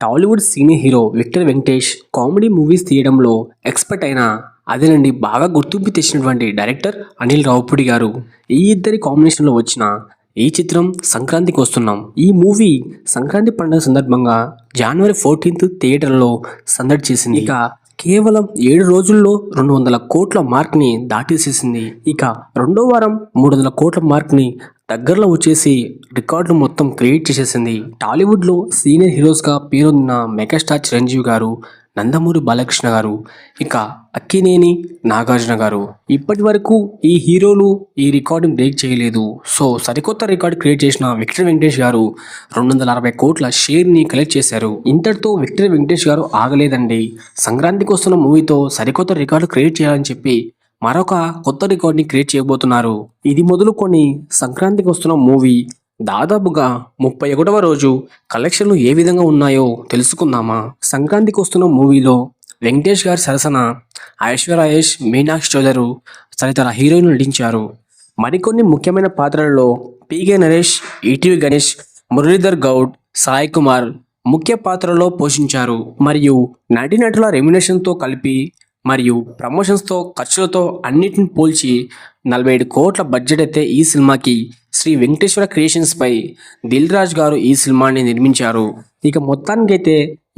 టాలీవుడ్ సినీ hero Victor Venkatesh comedy movies తీయడంలో expert అయిన అదేనండి బాగా గుర్తింపు తెచ్చినటువంటి డైరెక్టర్ అనిల్ రావుపూడి గారు. ఈ ఇద్దరి కాంబినేషన్లో వచ్చిన ఈ చిత్రం సంక్రాంతికి వస్తున్నాం. ఈ మూవీ సంక్రాంతి పండుగ సందర్భంగా జనవరి ఫోర్టీన్త్ థియేటర్లో సందడి చేసింది. ఇక కేవలం ఏడు రోజుల్లో రెండు వందల కోట్ల మార్క్ని దాటేసేసింది. ఇక రెండో వారం మూడు వందల కోట్ల మార్క్ని దగ్గరలో వచ్చేసి రికార్డులు మొత్తం క్రియేట్ చేసేసింది. టాలీవుడ్లో సీనియర్ హీరోస్గా పేరొందిన మెగాస్టార్ చిరంజీవి గారు నందమూరి బాలకృష్ణ గారు ఇక అక్కినేని నాగార్జున గారు. ఇప్పటి వరకు ఈ హీరోలు ఈ రికార్డుని బ్రేక్ చేయలేదు. సో సరికొత్త రికార్డు క్రియేట్ చేసిన విక్టర్ వెంకటేష్ గారు రెండు వందల అరవై కోట్ల షేర్ని కలెక్ట్ చేశారు. ఇంతటితో విక్టర్ వెంకటేష్ గారు ఆగలేదండి. సంక్రాంతికి వస్తున్న మూవీతో సరికొత్త రికార్డు క్రియేట్ చేయాలని చెప్పి మరొక కొత్త రికార్డ్ని క్రియేట్ చేయబోతున్నారు. ఇది మొదలుకొని సంక్రాంతికి వస్తున్న మూవీ. దాదాపుగా ముప్పై ఒకటవ రోజు కలెక్షన్లు ఏ విధంగా ఉన్నాయో తెలుసుకుందామా? సంక్రాంతికి వస్తున్న మూవీలో వెంకటేష్ గారి సరసన ఐశ్వర్యాయేష్ మీనాక్షి చౌదరు తదితర హీరోయిన్లు నటించారు. మరికొన్ని ముఖ్యమైన పాత్రలలో పీకే నరేష్ ఈటీవీ గణేష్ మురళీధర్ గౌడ్ సాయి కుమార్ ముఖ్య పాత్రలో పోషించారు. మరియు నటీనటుల రెమ్యునేషన్తో కలిపి మరియు ప్రమోషన్స్తో ఖర్చులతో అన్నిటిని పోల్చి నలభై ఏడు కోట్ల బడ్జెట్ అయితే ఈ సినిమాకి శ్రీ వెంకటేశ్వర క్రియేషన్స్పై దిల్ రాజ్ గారు ఈ సినిమాని నిర్మించారు. ఇక మొత్తానికైతే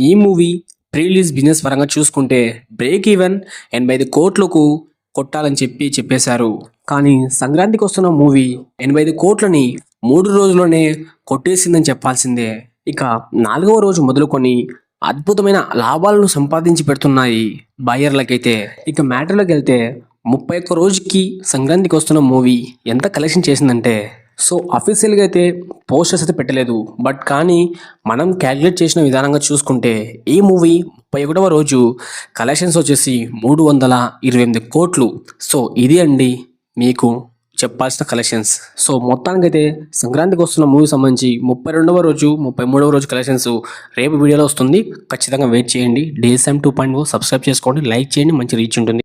ఈ మూవీ ప్రీ రిలీజ్ బిజినెస్ పరంగా చూసుకుంటే బ్రేక్ ఈవెన్ ఎనభై ఐదు కోట్లకు కొట్టాలని చెప్పి చెప్పేశారు. కానీ సంక్రాంతికి వస్తున్న మూవీ ఎనభై ఐదు కోట్లని మూడు రోజుల్లోనే కొట్టేసిందని చెప్పాల్సిందే. ఇక నాలుగవ రోజు మొదలుకొని అద్భుతమైన లాభాలను సంపాదించి పెడుతున్నాయి బయ్యర్లకైతే ఇక మ్యాటర్లోకి వెళ్తే ముప్పై ఒక్క రోజుకి సంక్రాంతికి వస్తున్న మూవీ ఎంత కలెక్షన్ చేసిందంటే. సో అఫీషియల్గా అయితే పోస్టర్స్ అయితే పెట్టలేదు. బట్ కానీ మనం క్యాలిక్యులేట్ చేసిన విధానంగా చూసుకుంటే ఈ మూవీ ముప్పై ఒకటవ రోజు కలెక్షన్స్ వచ్చేసి మూడు వందల ఇరవై ఎనిమిది కోట్లు. సో ఇది అండి మీకు చెప్పాల్సిన కలెక్షన్స్ సో మొత్తానికైతే సంక్రాంతికి వస్తున్న మూవీ సంబంధించి ముప్పై రెండవ రోజు ముప్పై మూడవ రోజు కలెక్షన్స్ రేపు వీడియోలో వస్తుంది. ఖచ్చితంగా వెయిట్ చేయండి. డేస్ టూ పాయింట్ సబ్స్క్రైబ్ చేసుకోండి. లైక్ చేయండి. మంచి రీచ్ ఉంటుంది.